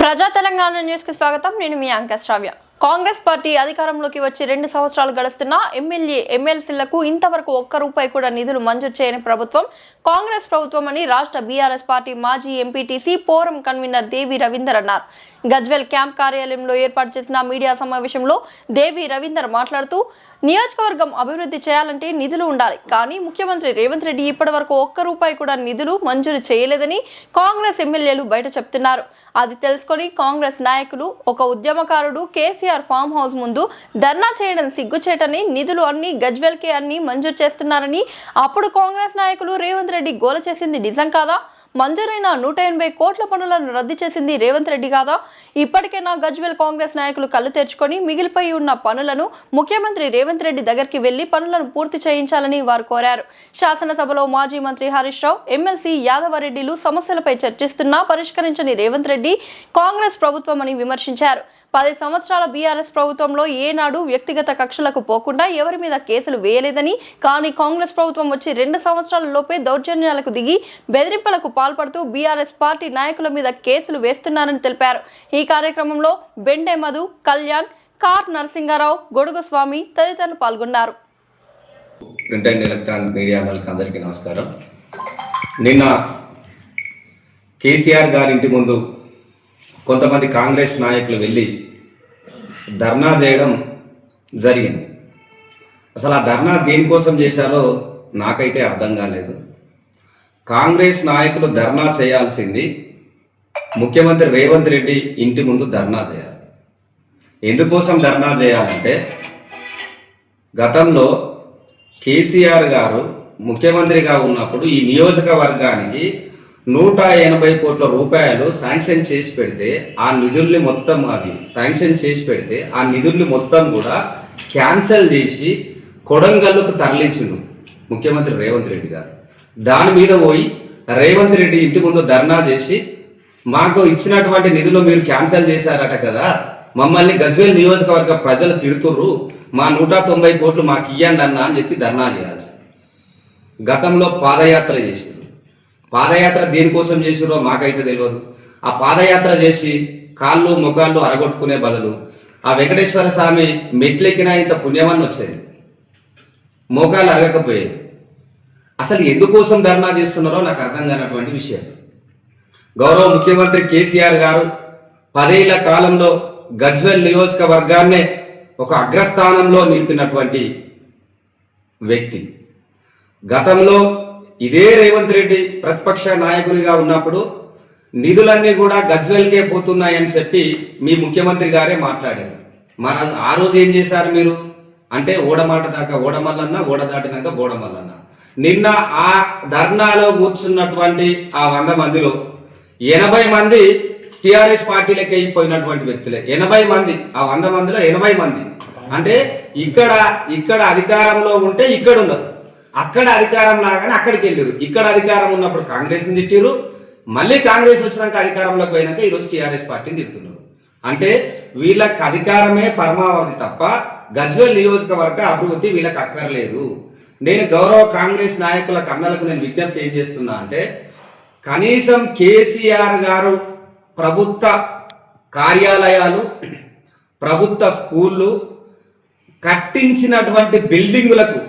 ప్రజా తెలంగాణ న్యూస్కి స్వాగతం. నేను మీ అంక శ్రావ్య. కాంగ్రెస్ పార్టీ అధికారంలోకి వచ్చి రెండు సంవత్సరాలు గడుస్తున్నా ఎమ్మెల్యే ఎమ్మెల్సీలకు ఇంతవరకు ఒక్క రూపాయి కూడా నిధులు మంజూరు చేయని ప్రభుత్వం కాంగ్రెస్ ప్రభుత్వం అని రాష్ట్ర బీఆర్ఎస్ పార్టీ మాజీ MPTC forum convener Devi Ravinder అన్నారు. గజ్వెల్ క్యాంప్ కార్యాలయంలో ఏర్పాటు చేసిన మీడియా సమావేశంలో దేవి రవీందర్ మాట్లాడుతూ నియోజకవర్గం అభివృద్ధి చేయాలంటే నిధులు ఉండాలి. కానీ ముఖ్యమంత్రి రేవంత్ రెడ్డి ఇప్పటి వరకు ఒక్క రూపాయి కూడా నిధులు మంజూరు చేయలేదని కాంగ్రెస్ ఎమ్మెల్యేలు బయట చెప్తున్నారు. అది తెలుసుకొని కాంగ్రెస్ నాయకులు ఒక ఉద్యమకారుడు కేసీఆర్ ఫామ్ హౌస్ ముందు ధర్నా చేయడం సిగ్గుచేటని నిధులు అన్ని గజ్వెల్కే అన్ని మంజూరు చేస్తున్నారని అప్పుడు కాంగ్రెస్ నాయకులు రేవంత్ రెడ్డి గోల చేసింది నిజం కాదా? మంజూరైన నూట ఎనభై కోట్ల పనులను రద్దు చేసింది రేవంత్ రెడ్డి కాదా? ఇప్పటికైనా గజ్వెల్ కాంగ్రెస్ నాయకులు కళ్ళు తెరుచుకొని మిగిలిపోయి ఉన్న పనులను ముఖ్యమంత్రి రేవంత్ రెడ్డి దగ్గరికి వెళ్ళి పనులను పూర్తి చేయించాలని వారు కోరారు. శాసనసభలో మాజీ మంత్రి హరీష్ రావు ఎమ్మెల్సీ యాదవరెడ్డిలు సమస్యలపై చర్చిస్తున్నా పరిష్కరించని రేవంత్ రెడ్డి కాంగ్రెస్ ప్రభుత్వం అని విమర్శించారు. పది సంవత్సరాల బీఆర్ఎస్ ప్రభుత్వంలో ఏనాడు వ్యక్తిగత కక్షలకు పోకుండా ఎవరి మీద కేసులు వేయలేదని కానీ కాంగ్రెస్ ప్రభుత్వం వచ్చి రెండు సంవత్సరాల లోపే దౌర్జన్యాలకు దిగి బెదిరింపులకు పాల్పడుతూ బీఆర్ఎస్ పార్టీ నాయకుల మీద కేసులు వేస్తున్నారని తెలిపారు. ఈ కార్యక్రమంలో బెండే మధు కళ్యాణ్ కార్ నరసింగారావు గొడుగు స్వామి తదితరులు పాల్గొన్నారు. ప్రింట్ అండ్ ఎలక్ట్రానిక్ మీడియా వాళ్ళకి అందరికీ నమస్కారం. నిన్న కేసీఆర్ గారి ఇంటి ముందు కొంతమంది కాంగ్రెస్ నాయకులు వెళ్ళి ధర్నా చేయడం జరిగింది. అసలు ఆ ధర్నా దేనికోసం చేశారో నాకైతే అర్థం కాలేదు. కాంగ్రెస్ నాయకులు ధర్నా చేయాల్సింది ముఖ్యమంత్రి రేవంత్ రెడ్డి ఇంటి ముందు ధర్నా చేయాలి. ఎందుకోసం ధర్నా చేయాలంటే గతంలో కేసీఆర్ గారు ముఖ్యమంత్రిగా ఉన్నప్పుడు ఈ నియోజకవర్గానికి నూట ఎనభై కోట్ల రూపాయలు శాంక్షన్ చేసి పెడితే ఆ నిధుల్ని మొత్తం అది శాంక్షన్ చేసి పెడితే ఆ నిధుల్ని మొత్తం కూడా క్యాన్సిల్ చేసి కొడంగల్కు తరలించిండు ముఖ్యమంత్రి రేవంత్ రెడ్డి గారు. దాని మీద పోయి రేవంత్ రెడ్డి ఇంటి ముందు ధర్నా చేసి మాకు ఇచ్చినటువంటి నిధులు మీరు క్యాన్సిల్ చేశారట కదా మమ్మల్ని గజ్వేల్ నియోజకవర్గ ప్రజలు తిడుతుర్రు మా నూట తొంభై కోట్లు మాకు ఇయ్యండి అన్న అని చెప్పి ధర్నా చేయాల్సి గతంలో పాదయాత్ర చేసింది పాదయాత్ర దేనికోసం చేసిరో మాకైతే తెలియదు ఆ పాదయాత్ర చేసి కాళ్ళు ముఖాళ్ళు అరగొట్టుకునే బదులు ఆ వెంకటేశ్వర స్వామి మెట్లెక్కినా ఇంత పుణ్యమని వచ్చేది. మోకాలు అరగకపోయేది. అసలు ఎందుకోసం ధర్నా చేస్తున్నారో నాకు అర్థం కానటువంటి విషయం. గౌరవ ముఖ్యమంత్రి కేసీఆర్ గారు పదేళ్ళ కాలంలో గజ్వెల్ నియోజకవర్గాన్నే ఒక అగ్రస్థానంలో నిలిపినటువంటి వ్యక్తి. గతంలో ఇదే రేవంత్ రెడ్డి ప్రతిపక్ష నాయకునిగా ఉన్నప్పుడు నిధులన్నీ కూడా గజ్వెల్కే పోతున్నాయని చెప్పి మీ ముఖ్యమంత్రి గారే మాట్లాడారు. మన ఆ రోజు ఏం చేశారు మీరు? అంటే ఓడమాట దాకా ఓడమల్లన్న ఓడ దాటినాక బోడమల్లన్న. నిన్న ఆ ధర్నాలో కూర్చున్నటువంటి ఆ వంద మందిలో ఎనభై మంది టిఆర్ఎస్ పార్టీలకి అయిపోయినటువంటి వ్యక్తులే. ఎనభై మంది. ఆ వంద మందిలో ఎనభై మంది. అంటే ఇక్కడ ఇక్కడ అధికారంలో ఉంటే ఇక్కడ ఉండదు అక్కడ అధికారం లాగానే అక్కడికి వెళ్ళారు. ఇక్కడ అధికారం ఉన్నప్పుడు కాంగ్రెస్ని తిట్టారు మళ్ళీ కాంగ్రెస్ వచ్చినాక అధికారంలోకి పోయినాక ఈరోజు టీఆర్ఎస్ పార్టీని తిడుతున్నారు. అంటే వీళ్ళకి అధికారమే పరమావధి తప్ప గజ్వెల్ నియోజకవర్గ అభివృద్ధి వీళ్ళకి అక్కర్లేదు. నేను గౌరవ కాంగ్రెస్ నాయకుల కన్నలకు నేను విజ్ఞప్తి ఏం చేస్తున్నా అంటే కనీసం కేసీఆర్ గారు ప్రభుత్వ కార్యాలయాలు ప్రభుత్వ స్కూళ్ళు కట్టించినటువంటి బిల్డింగులకు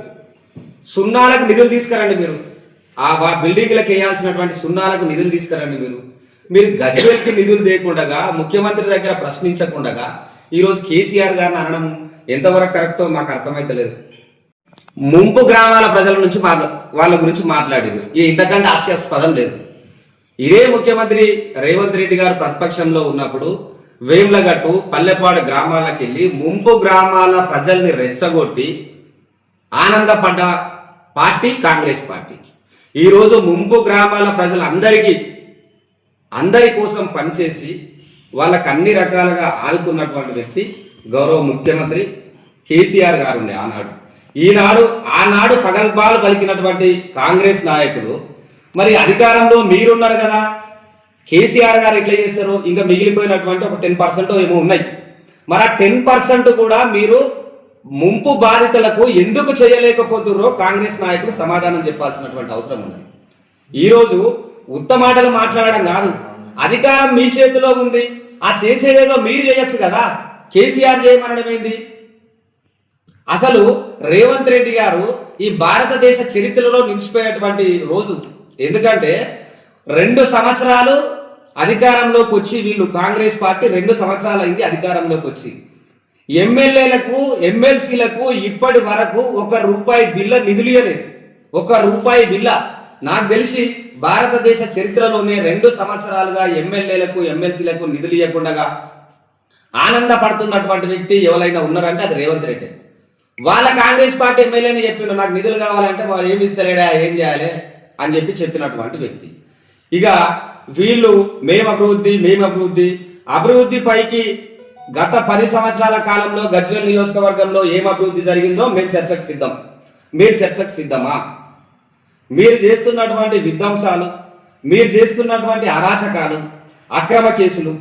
సున్నాలకు నిధులు తీసుకురండి మీరు. ఆ బిల్డింగ్లకు వేయాల్సినటువంటి సున్నాలకు నిధులు తీసుకురండి మీరు. మీరు గజ్వేల్కి నిధులు లేకుండా ముఖ్యమంత్రి దగ్గర ప్రశ్నించకుండగా ఈరోజు కేసీఆర్ గారిని అనడం ఎంతవరకు కరెక్టో మాకు అర్థమైతలేదు ముంపు గ్రామాల ప్రజల నుంచి మాట్లా వాళ్ళ గురించి మాట్లాడింది. ఇది ఇంతకంటే హాస్యాస్పదం లేదు. ఇదే ముఖ్యమంత్రి రేవంత్ రెడ్డి గారు ప్రతిపక్షంలో ఉన్నప్పుడు వేములగట్టు పల్లెపాడు గ్రామాలకు వెళ్ళి ముంపు గ్రామాల ప్రజల్ని రెచ్చగొట్టి ఆనందపడ్డ పార్టీ కాంగ్రెస్ పార్టీ. ఈరోజు ముంపు గ్రామాల ప్రజలందరికీ అందరి కోసం పనిచేసి వాళ్ళకు అన్ని రకాలుగా ఆదుకున్నటువంటి వ్యక్తి గౌరవ ముఖ్యమంత్రి కేసీఆర్ గారు ఉండే ఆనాడు. ఈనాడు ఆనాడు పగల్బాలు పలికినటువంటి కాంగ్రెస్ నాయకులు మరి అధికారంలో మీరున్నారు కదా. కేసీఆర్ గారు ఎట్లా చేస్తారు? ఇంకా మిగిలిపోయినటువంటి ఒక టెన్ పర్సెంట్ ఏమో ఉన్నాయి. మరి ఆ టెన్ పర్సెంట్ కూడా మీరు ముంపు బాధితులకు ఎందుకు చేయలేకపోతుర్రో కాంగ్రెస్ నాయకులు సమాధానం చెప్పాల్సినటువంటి అవసరం ఉన్నది. ఈరోజు ఉత్తమాటలు మాట్లాడడం కాదు. అధికారం మీ చేతిలో ఉంది. ఆ చేసేదేదో మీరు చేయొచ్చు కదా. కేసీఆర్ చేయమనడం ఏంది? అసలు రేవంత్ రెడ్డి గారు ఈ భారతదేశ చరిత్రలో నిలిచిపోయేటువంటి రోజు. ఎందుకంటే రెండు సంవత్సరాలు అధికారంలోకి వచ్చి వీళ్ళు కాంగ్రెస్ పార్టీ రెండు సంవత్సరాలు అయింది అధికారంలోకి వచ్చి. ఎమ్మెల్యేలకు ఎమ్మెల్సీలకు ఇప్పటి వరకు ఒక రూపాయి బిల్ల ఇవ్వలేదు ఒక రూపాయి బిల్ల. నాకు తెలిసి భారతదేశ చరిత్రలోనే రెండు సంవత్సరాలుగా ఎమ్మెల్యేలకు ఎమ్మెల్సీలకు నిధులు ఇవ్వకుండా ఆనందపడుతున్నటువంటి వ్యక్తి ఎవరైనా ఉన్నారంటే అది రేవంత్ రెడ్డి. వాళ్ళ కాంగ్రెస్ పార్టీ ఎమ్మెల్యేని చెప్పిండు నాకు నిధులు కావాలంటే వాళ్ళు ఏమి ఇస్తలేడా ఏం చేయాలి? అని చెప్పి చెప్పినటువంటి వ్యక్తి. ఇక వీళ్ళు మేము అభివృద్ధి మేము అభివృద్ధి అభివృద్ధి పైకి గత పది సంవత్సరాల కాలంలో గజ్వేల్ నియోజకవర్గంలో ఏం అభివృద్ధి జరిగిందో మేము చర్చకు సిద్ధం. మీరు చర్చకు సిద్ధమా? మీరు చేస్తున్నటువంటి విధ్వంసాలు మీరు చేస్తున్నటువంటి అరాచకాలు అక్రమ కేసులు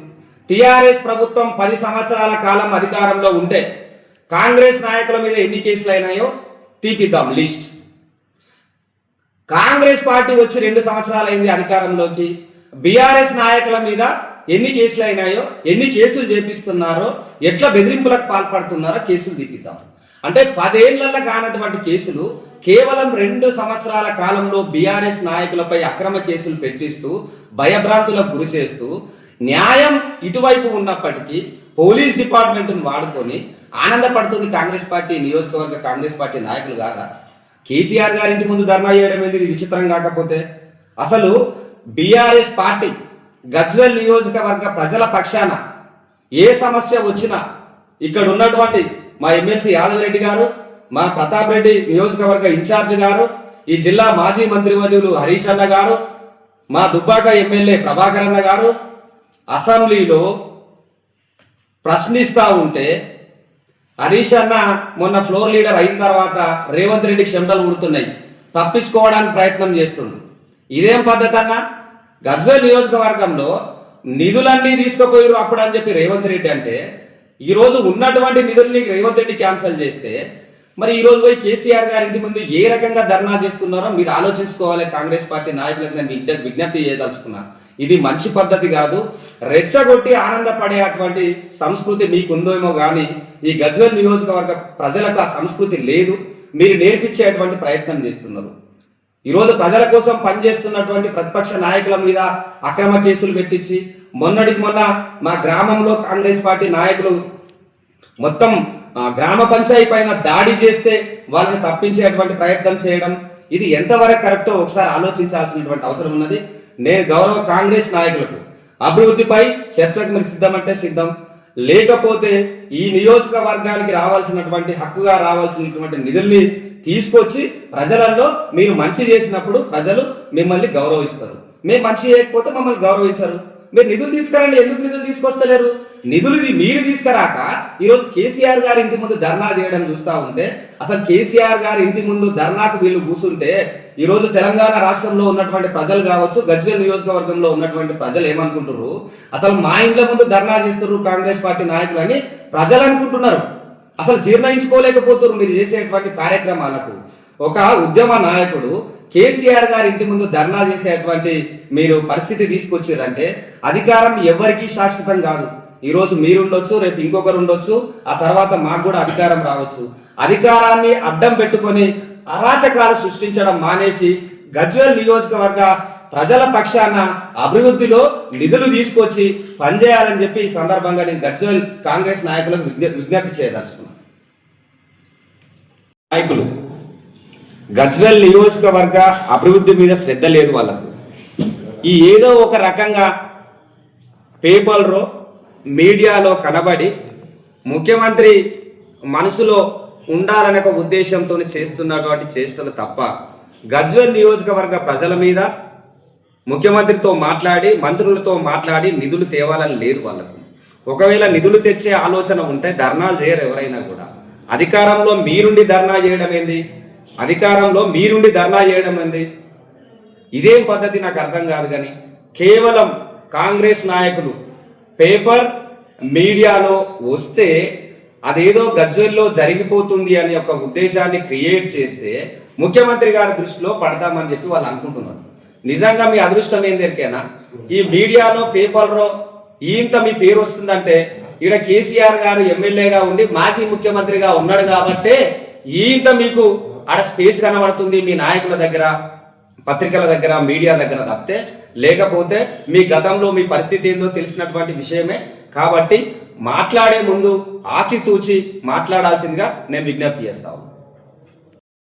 టీఆర్ఎస్ ప్రభుత్వం పది సంవత్సరాల కాలం అధికారంలో ఉంటే కాంగ్రెస్ నాయకుల మీద ఎన్ని కేసులు అయినాయో తీపిద్దాం లిస్ట్. కాంగ్రెస్ పార్టీ వచ్చి రెండు సంవత్సరాలు అయింది అధికారంలోకి బీఆర్ఎస్ నాయకుల మీద ఎన్ని కేసులు అయినాయో ఎన్ని కేసులు చేపిస్తున్నారో ఎట్లా బెదిరింపులకు పాల్పడుతున్నారో కేసులు తీపిద్దాం. అంటే పదేళ్ళలో కానటువంటి కేసులు కేవలం రెండు సంవత్సరాల కాలంలో బీఆర్ఎస్ నాయకులపై అక్రమ కేసులు పెట్టిస్తూ భయభ్రాంతులకు గురి చేస్తూ న్యాయం ఇటువైపు ఉన్నప్పటికీ పోలీస్ డిపార్ట్మెంట్ను వాడుకొని ఆనందపడుతుంది కాంగ్రెస్ పార్టీ నియోజకవర్గ కాంగ్రెస్ పార్టీ నాయకులు కాదా? కేసీఆర్ గారి ఇంటి ముందు ధర్నా చేయడం ఏంది? విచిత్రం కాకపోతే. అసలు బీఆర్ఎస్ పార్టీ గజ్వెల్ నియోజకవర్గ ప్రజల పక్షాన ఏ సమస్య వచ్చినా ఇక్కడ ఉన్నటువంటి మా ఎమ్మెల్సీ యాదవరెడ్డి గారు మా ప్రతాప్ రెడ్డి నియోజకవర్గ ఇన్ఛార్జ్ గారు ఈ జిల్లా మాజీ మంత్రివర్యులు హరీష్ అన్న గారు మా దుబ్బాక ఎమ్మెల్యే ప్రభాకర్ అన్న గారు అసెంబ్లీలో ప్రశ్నిస్తూ ఉంటే హరీష్ అన్న మొన్న ఫ్లోర్ లీడర్ అయిన తర్వాత రేవంత్ రెడ్డికి చెమటలు ఉడుతున్నాయి తప్పించుకోవడానికి ప్రయత్నం చేస్తుండు. ఇదేం పద్ధతి అన్న? గజ్వేల్ నియోజకవర్గంలో నిధులన్నీ తీసుకుపోయారు అప్పుడు అని చెప్పి రేవంత్ రెడ్డి అంటే ఈరోజు ఉన్నటువంటి నిధుల్ని రేవంత్ రెడ్డి క్యాన్సిల్ చేస్తే మరి ఈ పోయి కేసీఆర్ గారి ఇంటి ముందు ఏ రకంగా ధర్నా చేస్తున్నారో మీరు ఆలోచించుకోవాలి కాంగ్రెస్ పార్టీ నాయకులకు నేను విజ్ఞప్తి చేయదలుచుకున్నా. ఇది మంచి పద్ధతి కాదు. రెచ్చగొట్టి ఆనందపడే అటువంటి సంస్కృతి మీకుందేమో కానీ ఈ గజ్వేల్ నియోజకవర్గ ప్రజలకు ఆ సంస్కృతి లేదు. మీరు నేర్పించేటువంటి ప్రయత్నం చేస్తున్నారు. ఈరోజు ప్రజల కోసం పనిచేస్తున్నటువంటి ప్రతిపక్ష నాయకుల మీద అక్రమ కేసులు పెట్టించి మొన్నటికి మొన్న మా గ్రామంలో కాంగ్రెస్ పార్టీ నాయకులు మొత్తం గ్రామ పంచాయతీ పైన దాడి చేస్తే వాళ్ళని తప్పించేటువంటి ప్రయత్నం చేయడం ఇది ఎంతవరకు కరెక్టో ఒకసారి ఆలోచించాల్సినటువంటి అవసరం ఉన్నది. నేను గౌరవ కాంగ్రెస్ నాయకులకు అభివృద్ధిపై చర్చకు మీరు సిద్ధమంటే సిద్ధం. లేకపోతే ఈ నియోజకవర్గానికి రావాల్సినటువంటి హక్కుగా రావాల్సినటువంటి నిధుల్ని తీసుకొచ్చి ప్రజలలో మీరు మంచి చేసినప్పుడు ప్రజలు మిమ్మల్ని గౌరవిస్తారు. మేము మంచి చేయకపోతే మమ్మల్ని గౌరవించరు. మీరు నిధులు తీసుకురండి ఎందుకు నిధులు తీసుకొస్తలేరు? నిధులు మీరు తీసుకురాక ఈరోజు కేసీఆర్ గారి ఇంటి ముందు ధర్నా చేయడం చూస్తూ ఉంటే అసలు కేసీఆర్ గారి ఇంటి ముందు ధర్నాకు వీళ్ళు కూర్చుంటే ఈరోజు తెలంగాణ రాష్ట్రంలో ఉన్నటువంటి ప్రజలు కావచ్చు గజ్వేల్ నియోజకవర్గంలో ఉన్నటువంటి ప్రజలు ఏమనుకుంటున్నారు అసలు మా ఇంట్లో ముందు ధర్నా చేస్తున్నారు కాంగ్రెస్ పార్టీ నాయకులు అని ప్రజలు అనుకుంటున్నారు. అసలు జీర్ణించుకోలేకపోతున్నారు మీరు చేసేటువంటి కార్యక్రమాలకు. ఒక ఉద్యమ నాయకుడు కేసీఆర్ గారి ఇంటి ముందు ధర్నా చేసేటువంటి మీరు పరిస్థితి తీసుకొచ్చారంటే అధికారం ఎవరికీ శాశ్వతం కాదు. ఈరోజు మీరుండొచ్చు రేపు ఇంకొకరు ఉండొచ్చు ఆ తర్వాత మాకు కూడా అధికారం రావచ్చు. అధికారాన్ని అడ్డం పెట్టుకొని అరాచకాలు సృష్టించడం మానేసి గజ్వేల్ నియోజకవర్గ ప్రజల పక్షాన అభివృద్ధిలో నిధులు తీసుకొచ్చి పనిచేయాలని చెప్పి ఈ సందర్భంగా నేను గజ్వేల్ కాంగ్రెస్ నాయకులకు విజ్ఞప్తి చేయదలుచుకున్నాను నాయకులు. గజ్వెల్ నియోజకవర్గ అభివృద్ధి మీద శ్రద్ధ లేదు వాళ్ళకు. ఈ ఏదో ఒక రకంగా పేపర్లో మీడియాలో కనబడి ముఖ్యమంత్రి మనసులో ఉండాలనే ఒక ఉద్దేశంతో చేస్తున్నటువంటి చేష్టలు తప్ప గజ్వెల్ నియోజకవర్గ ప్రజల మీద ముఖ్యమంత్రితో మాట్లాడి మంత్రులతో మాట్లాడి నిధులు తేవాలని లేదు వాళ్ళకు. ఒకవేళ నిధులు తెచ్చే ఆలోచన ఉంటే ధర్నాలు చేయరు ఎవరైనా కూడా. అధికారంలో మీరుండి ధర్నా చేయడం ఏంది? అధికారంలో మీరుండి ధర్నా చేయడం ఏంది? ఇదేం పద్ధతి నాకు అర్థం కాదు కానీ కేవలం కాంగ్రెస్ నాయకులు పేపర్ మీడియాలో వస్తే అదేదో గజ్వెల్లో జరిగిపోతుంది అనే ఒక ఉద్దేశాన్ని క్రియేట్ చేస్తే ముఖ్యమంత్రి గారి దృష్టిలో పడతామని చెప్పి వాళ్ళు అనుకుంటున్నారు. నిజంగా మీ అదృష్టం ఏం దొరికేనా ఈ మీడియాలో పేపర్లో ఇంత మీ పేరు వస్తుందంటే ఇక్కడ కేసీఆర్ గారు ఎమ్మెల్యేగా ఉండి మాజీ ముఖ్యమంత్రిగా ఉన్నాడు కాబట్టే ఈంత మీకు ఆడ స్పేస్ కనబడుతుంది మీ నాయకుల దగ్గర పత్రికల దగ్గర మీడియా దగ్గర తప్పితే లేకపోతే మీ గతంలో మీ పరిస్థితి ఏందో తెలిసినటువంటి విషయమే. కాబట్టి మాట్లాడే ముందు ఆచితూచి మాట్లాడాల్సిందిగా నేను విజ్ఞప్తి చేస్తాను